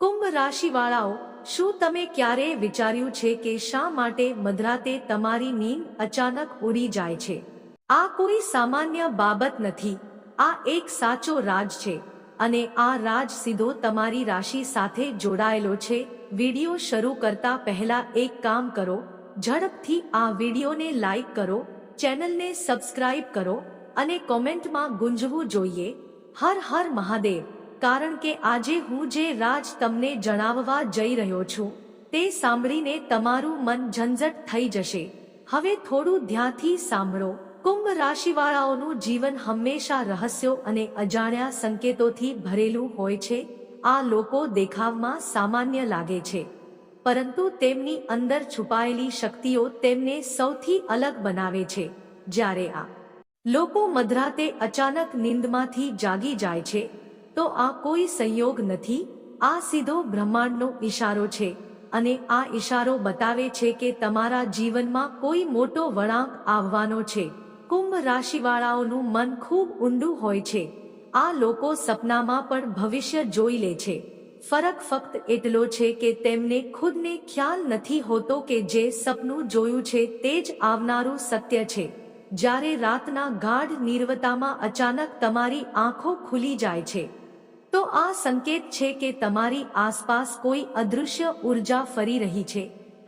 કુંભ રાશિવાળાઓ, શું તમે ક્યારેય વિચાર્યું છે કે શા માટે મધરાતે તમારી નીંદ અચાનક ઉડી જાય છે? આ કોઈ સામાન્ય બાબત નથી. આ એક સાચો રાજ છે અને આ રાજ સીધો તમારી રાશિ સાથે જોડાયેલો છે. વિડિયો શરૂ કરતા પહેલા એક કામ કરો, ઝડપથી આ વિડિયોને લાઈક કરો, ચેનલને સબસ્ક્રાઇબ કરો અને કોમેન્ટમાં ગુંજવું જોઈએ. હર હર મહાદેવ! કારણ કે આજે હું જે રાજ તમને જણાવવા જઈ રહ્યો છું, તે સાંભળીને તમારું મન ઝંઝટ થઈ જશે. હવે થોડું ધ્યાનથી સાંભળો. કુંભ રાશિવાળાઓનું જીવન હંમેશા રહસ્યો અને અજાણ્યા સંકેતોથી ભરેલું હોય છે. આ લોકો દેખાવમાં સામાન્ય લાગે છે. પરંતુ તેમની અંદર છુપાયેલી શક્તિઓ તેમને સૌથી અલગ બનાવે છે. જ્યારે આ લોકો મધરાતે અચાનક નીંદમાંથી જાગી જાય છે તો આ કોઈ સંયોગ નથી. આ સીધો બ્રહ્માંડનો ઈશારો છે અને આ ઈશારો બતાવે છે કે તમારા જીવનમાં કોઈ મોટો વળાંક આવવાનો છે. કુંભ રાશિવાળાઓનું મન ખૂબ ઊંડું હોય છે. આ લોકો સપનામાં પણ ભવિષ્ય જોઈ લે છે. ફરક ફક્ત એટલો છે કે તેમને ખુદને ખ્યાલ નથી હોતો કે જે સપનું જોયું છે તે જ આવનારું સત્ય છે. જ્યારે રાતના ગાઢ નિર્વતામાં અચાનક તમારી આંખો ખુલી જાય છે. તો આ સંકેત છે કે તમારી આસપાસ કોઈ અદૃશ્ય ઊર્જા ફરી રહી છે.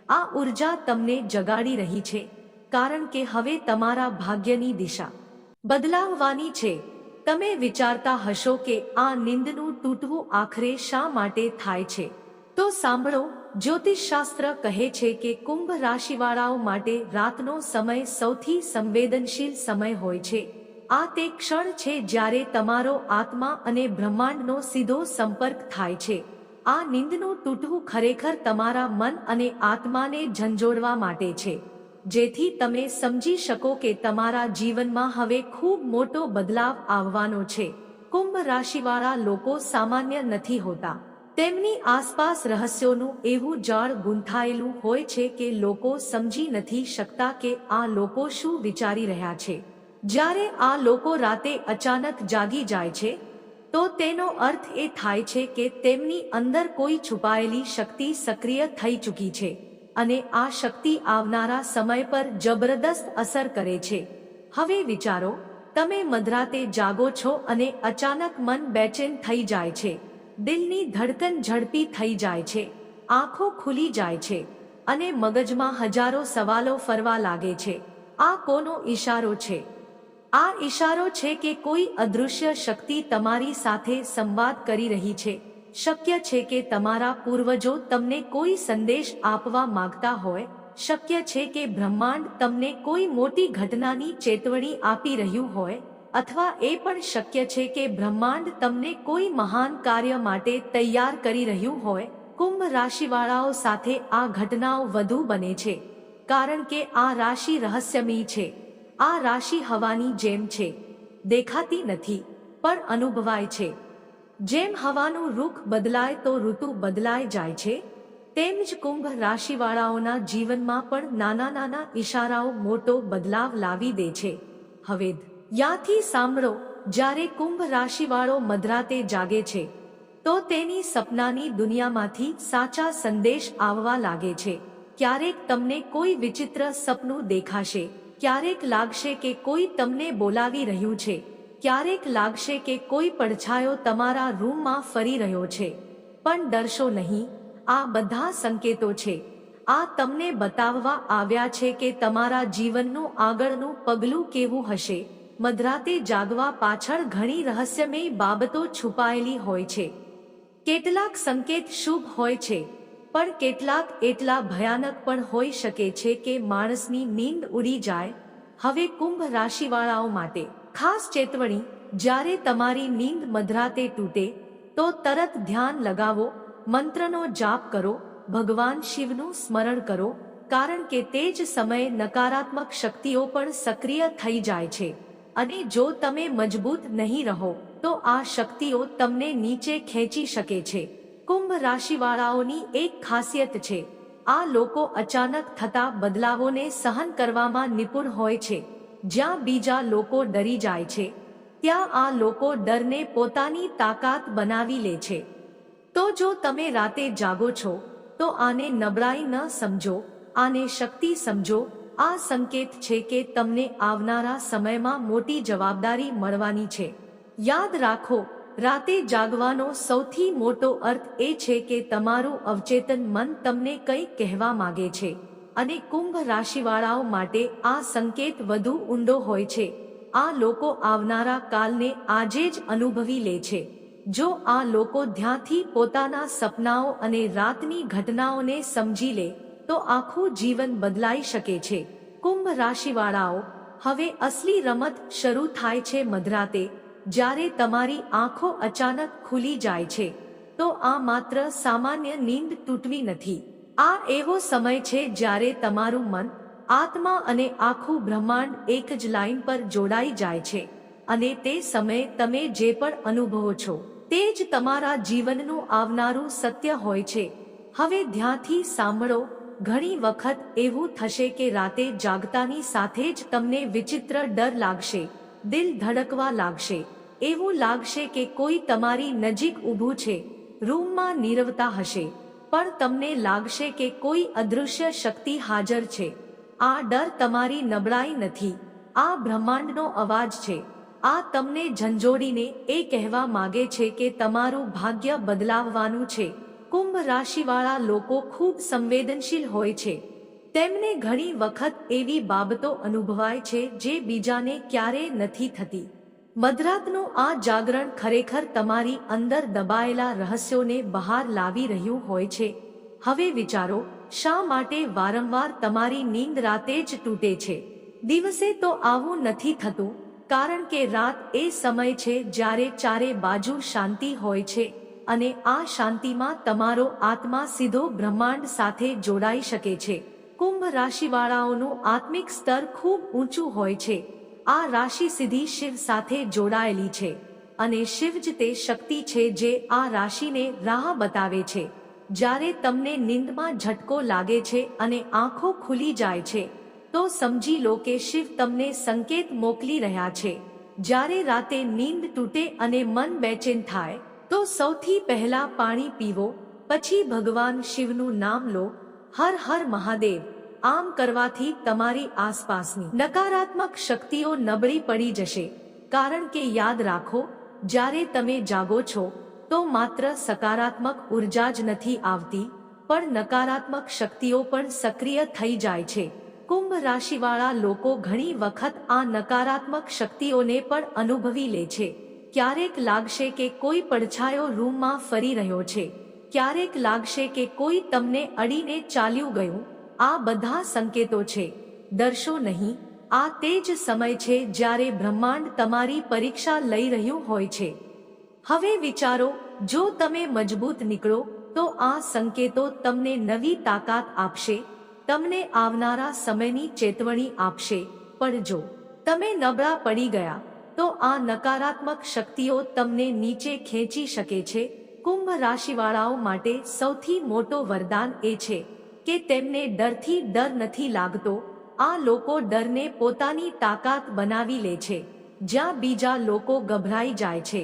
આ ઊર્જા તમને જગાડી રહી છે, કારણ કે હવે તમારા ભાગ્યની દિશા બદલાવવાની છે. તમે વિચારતા હશો કે આ નિંદનું તૂટવું આખરે શા માટે થાય છે. તો સાંભળો, જ્યોતિષશાસ્ત્ર કહે છે કે કુંભ રાશિવાળાઓ માટે રાતનો સમય સૌથી સંવેદનશીલ સમય હોય છે. આ તે ક્ષણ છે જ્યારે તમારો આત્મા અને બ્રહ્માંડનો સીધો સંપર્ક થાય છે. આ નિંદનું તૂટવું ખરેખર તમારા મન અને આત્માને ઝંઝોડવા માટે છે. જેથી તમે સમજી શકો કે તમારા જીવનમાં હવે ખૂબ મોટો બદલાવ આવવાનો છે. કુંભ રાશિવાળા લોકો સામાન્ય નથી હોતા. તેમની આસપાસ રહસ્યોનું એવું જાળ ગૂંથાયેલું હોય છે કે લોકો સમજી નથી શકતા કે આ લોકો શું વિચારી રહ્યા છે. જ્યારે આ લોકો રાતે અચાનક જાગી જાય છે, તો તેનો અર્થ એ થાય છે કે તેમની અંદર કોઈ છુપાયેલી શક્તિ સક્રિય થઈ ચૂકી છે અને આ શક્તિ આવનારા સમય પર જબરદસ્ત અસર કરે છે. હવે વિચારો, તમે મધરાતે જાગો છો અને અચાનક મન બેચેન થઈ જાય છે. દિલની ધડકન ઝડપી થઈ જાય છે. આંખો ખુલી જાય છે અને મગજમાં હજારો સવાલો ફરવા લાગે છે. આ કોનો ઈશારો છે? આ ઈશારો છે કે કોઈ અદૃશ્ય શક્તિ તમારી સાથે સંવાદ કરી રહી છે. શક્ય છે કે તમારા પૂર્વજો તમને કોઈ સંદેશ આપવા માંગતા હોય. શક્ય છે કે બ્રહ્માંડ તમને કોઈ મોટી ઘટનાની ચેતવણી આપી રહ્યું હોય. અથવા એ પણ શક્ય છે કે બ્રહ્માંડ તમને કોઈ મહાન કાર્ય માટે તૈયાર કરી રહ્યું હોય. કુંભ રાશિવાળાઓ સાથે આ ઘટનાઓ વધુ બને છે. કારણ કે આ રાશિ રહસ્યમય છે. આ રાશિ હવાની જેમ છે. દેખાતી નથી, પણ અનુભવાય છે. જેમ હવાનું રૂખ બદલાય તો ઋતુ બદલાય જાય છે, તેમ જ કુંભ રાશિવાળાઓના જીવનમાં પણ નાના નાના ઈશારાઓ મોટો બદલાવ લાવી દે છે. હવે યાથી સાંભળો, જ્યારે કુંભ રાશિવાળો મધરાતે જાગે છે, તો તેની સપનાની દુનિયામાંથી સાચા સંદેશ આવવા લાગે છે. ક્યારેક તમને કોઈ વિચિત્ર સપનું દેખાશે. ક્યારેક લાગશે કે કોઈ તમને બોલાવી રહ્યું છે. ક્યારેક લાગશે કે કોઈ પડછાયો તમારા રૂમમાં ફરી રહ્યો છે. પણ ડરશો નહીં. આ બધા સંકેતો છે. આ તમને બતાવવા આવ્યા છે કે તમારા જીવનનું આગળનું પગલું કેવું હશે. મધરાતે જાગવા પાછળ ઘણી રહસ્યમય બાબતો છુપાયેલી હોય છે. કેટલાક સંકેત શુભ હોય છે. પણ કેટલાક એટલા ભયાનક પણ હોઈ શકે છે કે માણસની નીંદ ઉડી જાય. હવે કુંભ રાશિવાળાઓ માટે ખાસ ચેતવણી, જ્યારે તમારી નીંદ મધરાતે તૂટે, તો તરત ધ્યાન લગાવો, મંત્રનો જાપ કરો, ભગવાન શિવનું સ્મરણ કરો, કારણ કે તે જ સમયે નકારાત્મક શક્તિઓ પણ સક્રિય થઈ જાય છે. અને જો તમે મજબૂત નહીં રહો, તો આ શક્તિઓ તમને નીચે ખેંચી શકે છે. કુંભ રાશિવાળાઓની એક ખાસિયત છે. આ લોકો અચાનક થતા બદલાવોને સહન કરવામાં નિપુણ હોય છે. જ્યાં બીજા લોકો ડરી જાય છે, ત્યાં આ લોકો ડરને પોતાની તાકાત બનાવી લે છે. તો જો તમે રાતે જાગો છો, તો આને નબળાઈ ન સમજો, આને શક્તિ સમજો. આ સંકેત છે કે તમને આવનારા સમયમાં મોટી જવાબદારી મળવાની છે. યાદ રાખો રાતે જાગવાનો સૌથી મોટો અર્થ એ છે કે તમારું અવચેતન મન તમને કંઈક કહેવા માગે છે. અને કુંભ રાશિવાળાઓ માટે આ સંકેત વધુ ઊંડો હોય છે. આ લોકો આવનારા કાલને આજે જ અનુભવી લે છે. જો આ લોકો ધ્યાનથી પોતાના સપનાઓ અને રાતની ઘટનાઓને સમજી લે, તો આખું જીવન બદલાઈ શકે છે. કુંભ રાશિવાળાઓ, હવે અસલી રમત શરૂ થાય છે મધરાતે. જ્યારે તમારી આંખો અચાનક ખુલી જાય છે, તો આ માત્ર સામાન્ય નીંદ તૂટવી નથી. આ એવો સમય છે જ્યારે તમારું મન, આત્મા અને આખું બ્રહ્માંડ એક જ લાઈન પર જોડાઈ જાય છે. અને તે સમયે તમે જે પણ અનુભવો છો, તે જ તમારા જીવનનું આવનારું સત્ય હોય છે. હવે ધ્યાનથી સાંભળો, ઘણી વખત એવું થશે કે રાતે જાગતાની સાથે જ તમને વિચિત્ર ડર લાગશે. દિલ ધડકવા લાગશે. એવું લાગશે કે કોઈ તમારી નજીક ઊભું છે. રૂમમાં નીરવતા હશે. પણ તમને લાગશે કે કોઈ અદૃશ્ય શક્તિ હાજર છે. આ ડર તમારી નબળાઈ નથી. આ બ્રહ્માંડનો અવાજ છે. આ તમને ઝંઝોડીને એ કહેવા માગે છે કે તમારું ભાગ્ય બદલાવવાનું છે. કુંભ રાશિવાળા લોકો ખૂબ સંવેદનશીલ હોય છે. તેમને ઘણી વખત એવી બાબતો અનુભવાય છે જે બીજાને ક્યારેય નથી થતી. મધરાતનું આ જાગરણ ખરેખર તમારી અંદર દબાયેલા રહસ્યોને બહાર લાવી રહ્યું હોય છે. હવે વિચારો, શા માટે વારંવાર તમારી નીંદ રાતે જ તૂટે છે? દિવસે તો આવું નથી થતું, કારણ કે રાત એ સમય છે જ્યારે ચારે બાજુ શાંતિ હોય છે અને આ શાંતિમાં તમારો આત્મા સીધો બ્રહ્માંડ સાથે જોડાઈ શકે છે. કુંભ રાશિવાળાઓનું આત્મિક સ્તર ખૂબ ઊંચું હોય છે. આ રાશિ સીધી શિવ સાથે જોડાયેલી છે અને શિવ જ તે શક્તિ છે જે આ રાશિને રાહ બતાવે છે. જ્યારે તમને નીંદમાં ઝટકો લાગે છે અને આંખો ખુલી જાય છે, તો સમજી લો કે શિવ તમને સંકેત મોકલી રહ્યા છે. જ્યારે રાતે નીંદ તૂટે અને મન બેચેન થાય, તો સૌથી પહેલા પાણી પીવો, પછી ભગવાન શિવનું નામ લો હર હર મહાદેવ, આમ કરવાથી તમારી આસપાસની નકારાત્મક શક્તિઓ નબળી પડી જશે. કારણ કે યાદ રાખો, જ્યારે તમે જાગો છો, તો માત્ર સકારાત્મક ઊર્જા જ નથી આવતી, પણ નકારાત્મક શક્તિઓ પણ સક્રિય થઈ જાય છે. કુંભ રાશિવાળા લોકો ઘણી વખત આ નકારાત્મક શક્તિઓને પણ અનુભવી લે છે. ક્યારેક લાગશે કે કોઈ પડછાયો રૂમમાં ફરી રહ્યો છે. ક્યારેક લાગશે કે કોઈ તમને અડીને ચાલ્યું ગયું. આ બધા સંકેતો છે. ડરશો નહીં. આ તે જ સમય છે જ્યારે બ્રહ્માંડ તમારી પરીક્ષા લઈ રહ્યું હોય છે. હવે વિચારો, જો તમે મજબૂત નીકળો, તો આ સંકેતો તમને નવી તાકાત આપશે. તમને આવનારા સમયની ચેતવણી આપશે. પણ જો તમે નબળા પડી ગયા, તો આ નકારાત્મક શક્તિઓ તમને નીચે ખેંચી શકે છે. કુંભ રાશિવાળાઓ માટે સૌથી મોટો વરદાન એ છે કે તેમને ડરથી ડર નથી લાગતો. આ લોકો ડરને પોતાની તાકાત બનાવી લે છે. જ્યાં બીજા લોકો ગભરાઈ જાય છે,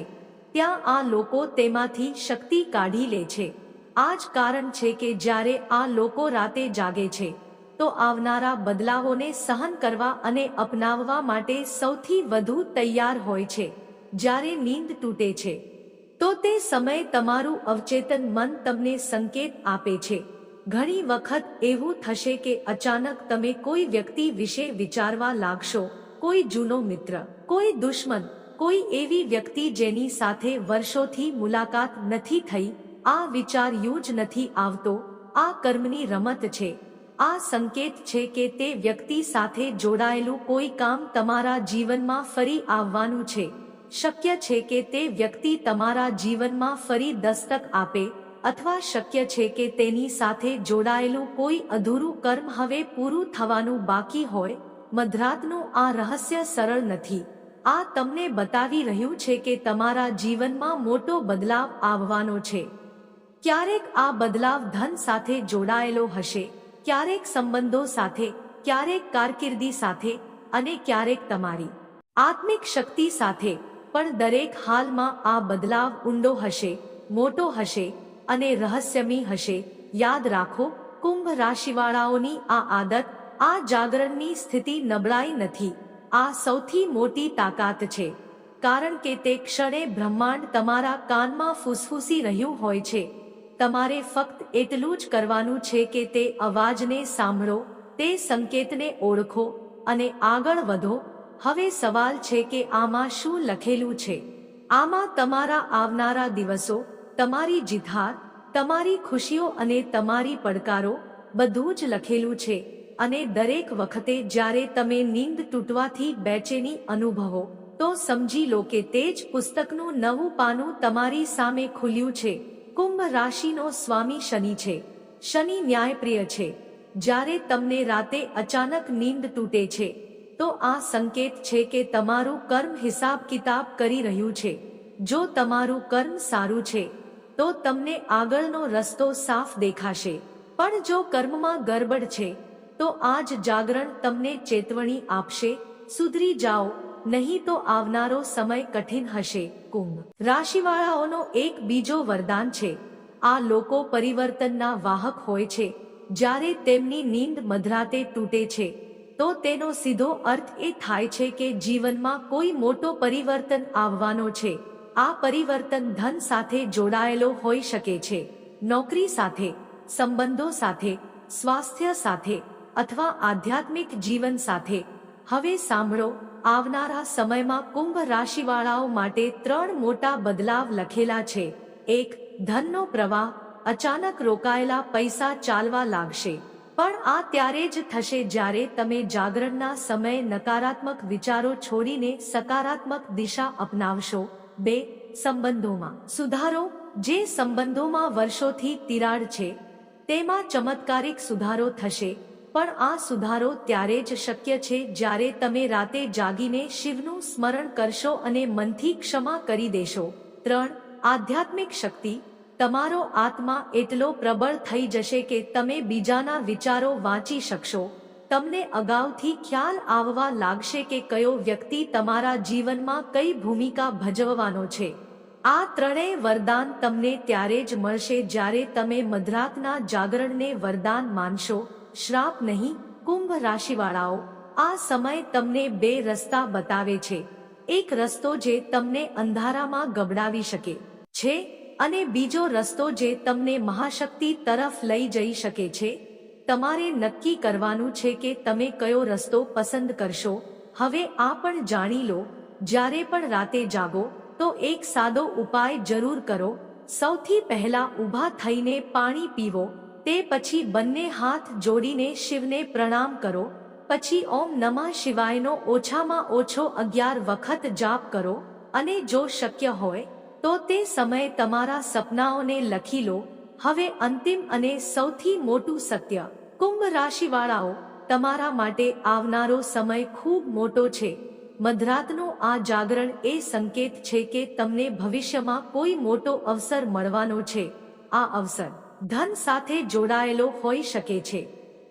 ત્યાં આ લોકો તેમાંથી શક્તિ કાઢી લે છે. આ જ કારણ છે કે જ્યારે આ લોકો રાતે જાગે છે, તો આવનારા બદલાવોને સહન કરવા અને અપનાવવા માટે સૌથી વધુ તૈયાર હોય છે. જ્યારે નીંદ તૂટે છે તો તે સમયે તમારું અવચેતન મન તમને સંકેત આપે છે. ઘણી વખત એવું થશે કે અચાનક તમે કોઈ વ્યક્તિ વિશે વિચારવા લાગશો, કોઈ જૂનો મિત્ર, કોઈ દુશ્મન, કોઈ એવી વ્યક્તિ જેની સાથે વર્ષોથી મુલાકાત નથી થઈ, આ વિચાર યુ જ નથી આવતો, આ કર્મની રમત છે. આ સંકેત છે કે તે વ્યક્તિ સાથે જોડાયેલું કોઈ કામ તમારા જીવનમાં ફરી આવવાનું છે. શક્ય છે કે તે વ્યક્તિ તમારા જીવનમાં ફરી દસ્તક આપે, અથવા શક્ય છે કે તેની સાથે જોડાયેલું કોઈ અધૂરું કર્મ હવે પૂરું થવાનું બાકી હોય, મધરાતનું આ રહસ્ય સરળ નથી. આ તમને બતાવી રહ્યું છે કે તમારા જીવનમાં મોટો બદલાવ આવવાનો છે. ક્યારેક આ બદલાવ ધન સાથે જોડાયેલો હશે, ક્યારેક સંબંધો સાથે, ક્યારેક કારકિર્દી સાથે, અને ક્યારેક તમારી આત્મિક શક્તિ સાથે. પણ દરેક હાલમાં આ બદલાવ ઊંડો હશે, મોટો હશે અને રહસ્યમી હશે. યાદ રાખો, કુંભ રાશિવાળાઓની આ આદત, આ જાગરણની સ્થિતિ નબળાઈ નથી. આ સૌથી મોટી તાકાત છે. કારણ કે તે ક્ષણે બ્રહ્માંડ તમારા કાનમાં ફૂસફૂસી રહ્યું હોય છે. તમારે ફક્ત એટલું જ કરવાનું છે કે તે અવાજને સાંભળો, તે સંકેતને ઓળખો અને આગળ વધો હવે સવાલ છે કે આમાં શું લખેલું છે? આમાં તમારા આવનારા દિવસો, તમારી જીતહાર તમારી ખુશીઓ અને તમારી પડકારો બધું જ લખેલું છે અને દરેક વખતે જ્યારે તમે નીંદ તૂટવાથી બેચેની અનુભવો, તો સમજી લો કે તે જ પુસ્તકનું નવું પાનું તમારી સામે ખુલ્યું છે. કુંભ રાશિનો સ્વામી શનિ છે. શનિ ન્યાયપ્રિય છે. જ્યારે તમને રાતે અચાનક નીંદ તૂટે છે તો આ સંકેત છે કે તમારું કર્મ હિસાબ કિતાબ કરી રહ્યું છે. જો તમારું કર્મ સારું છે, તો તમને આગળનો રસ્તો સાફ દેખાશે. પણ જો કર્મમાં ગરબડ છે, તો આ જ જાગરણ તમને ચેતવણી આપશે, સુધરી જાઓ, નહીં તો આવનારો સમય કઠિન હશે. કુંભ રાશિવાળાઓનો એક બીજો વરદાન છે. આ લોકો પરિવર્તનના વાહક હોય છે. જ્યારે તેમની નીંદ મધરાતે તૂટે છે. તો તેનો સીધો અર્થ એ થાય છે કે જીવનમાં કોઈ મોટો પરિવર્તન આવવાનો છે. આ પરિવર્તન ધન સાથે જોડાયેલો હોઈ શકે છે. નોકરી સાથે, સંબંધો સાથે, સ્વાસ્થ્ય સાથે અથવા આધ્યાત્મિક જીવન સાથે. હવે સાંભળો, આવનારા સમયમાં કુંભ રાશિવાળાઓ માટે ત્રણ મોટા બદલાવ લખેલા છે. એક, ધનનો પ્રવાહ, અચાનક રોકાયેલા પૈસા ચાલવા લાગશે. પણ આ ત્યારે જ થશે જ્યારે તમે જાગરણના સમયે નકારાત્મક વિચારો છોડીને સકારાત્મક દિશા અપનાવશો. બે, સંબંધોમાં સુધારો. જે સંબંધોમાં વર્ષોથી તિરાડ છે, તેમાં ચમત્કારિક સુધારો થશે. પણ આ સુધારો ત્યારે જ શક્ય છે જ્યારે તમે રાતે જાગીને શિવનું સ્મરણ કરશો અને મનથી ક્ષમા કરી દેશો. ત્રણ, આધ્યાત્મિક શક્તિ. તમારો આત્મા એટલો પ્રબળ થઈ જશે કે તમે બીજાના વિચારો વાંચી શકશો. તમને અગાઉથી ખ્યાલ આવવા લાગશે કે કયો વ્યક્તિ તમારા જીવનમાં કઈ ભૂમિકા ભજવવાનો છે. આ ત્રણેય વરદાન તમને ત્યારે જ મળશે જ્યારે તમે મધરાતના જાગરણને વરદાન માનશો. શ્રાપ નહીં, કુંભ રાશિવાળાઓ, આ સમય તમને બે રસ્તા બતાવે છે. એક રસ્તો જે તમને અંધારામાં ગબડાવી શકે છે. અને બીજો રસ્તો જે તમને મહાશક્તિ તરફ લઈ જઈ શકે છે, તમારે નક્કી કરવાનું છે કે તમે કયો રસ્તો પસંદ કરશો. હવે આ પણ જાણી લો, જ્યારે પણ રાતે જાગો, તો એક સાદો ઉપાય જરૂર કરો. સૌથી પહેલા ઊભા થઈને પાણી પીવો, તે પછી બંને હાથ જોડીને શિવને પ્રણામ કરો. પછી ઓમ નમઃ શિવાયનો ઓછામાં ઓછો અગિયાર વખત જાપ કરો, અને જો શક્ય હોય તો તે સમયે તમારા સપનાઓને લખી લો. હવે અંતિમ અને સૌથી મોટું સત્ય, કુંભ રાશિવાળાઓ, તમારા માટે આવનારો સમય ખૂબ મોટો છે. મધરાતનું આ જાગરણ એ સંકેત છે કે તમને ભવિષ્યમાં કોઈ મોટો અવસર મળવાનો છે. આ અવસર ધન સાથે જોડાયેલો હોઈ શકે છે.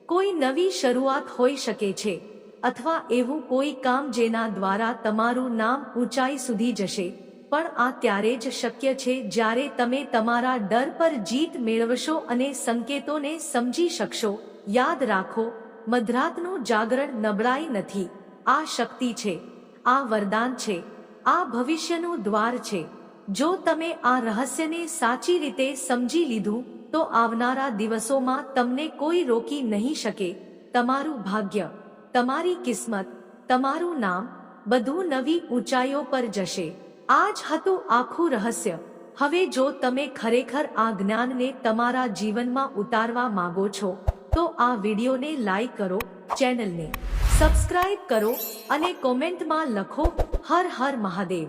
કોઈ નવી શરૂઆત હોઈ શકે છે. અથવા એવું કોઈ કામ જેના દ્વારા તમારું નામ ઊંચાઈ સુધી જશે. પણ આ ત્યારે જ શક્ય છે જ્યારે તમે તમારા ડર પર જીત મેળવશો અને સંકેતોને સમજી શકશો. યાદ રાખો, મધરાતનું જાગરણ નબળાઈ નથી. આ શક્તિ છે. આ વરદાન છે. આ ભવિષ્યનું દ્વાર છે. જો તમે આ રહસ્યને સાચી રીતે સમજી લીધું, તો આવનારા દિવસોમાં તમને કોઈ રોકી નહીં શકે. તમારું ભાગ્ય, તમારી કિસ્મત, તમારું નામ, બધું નવી ઊંચાઈઓ પર જશે. આ જ હતું આખું રહસ્ય. હવે જો તમે ખરેખર આ જ્ઞાનને તમારા જીવનમાં ઉતારવા માંગો છો, તો આ વિડીયોને લાઈક કરો, ચેનલને સબસ્ક્રાઇબ કરો અને કોમેન્ટમાં લખો, હર હર મહાદેવ.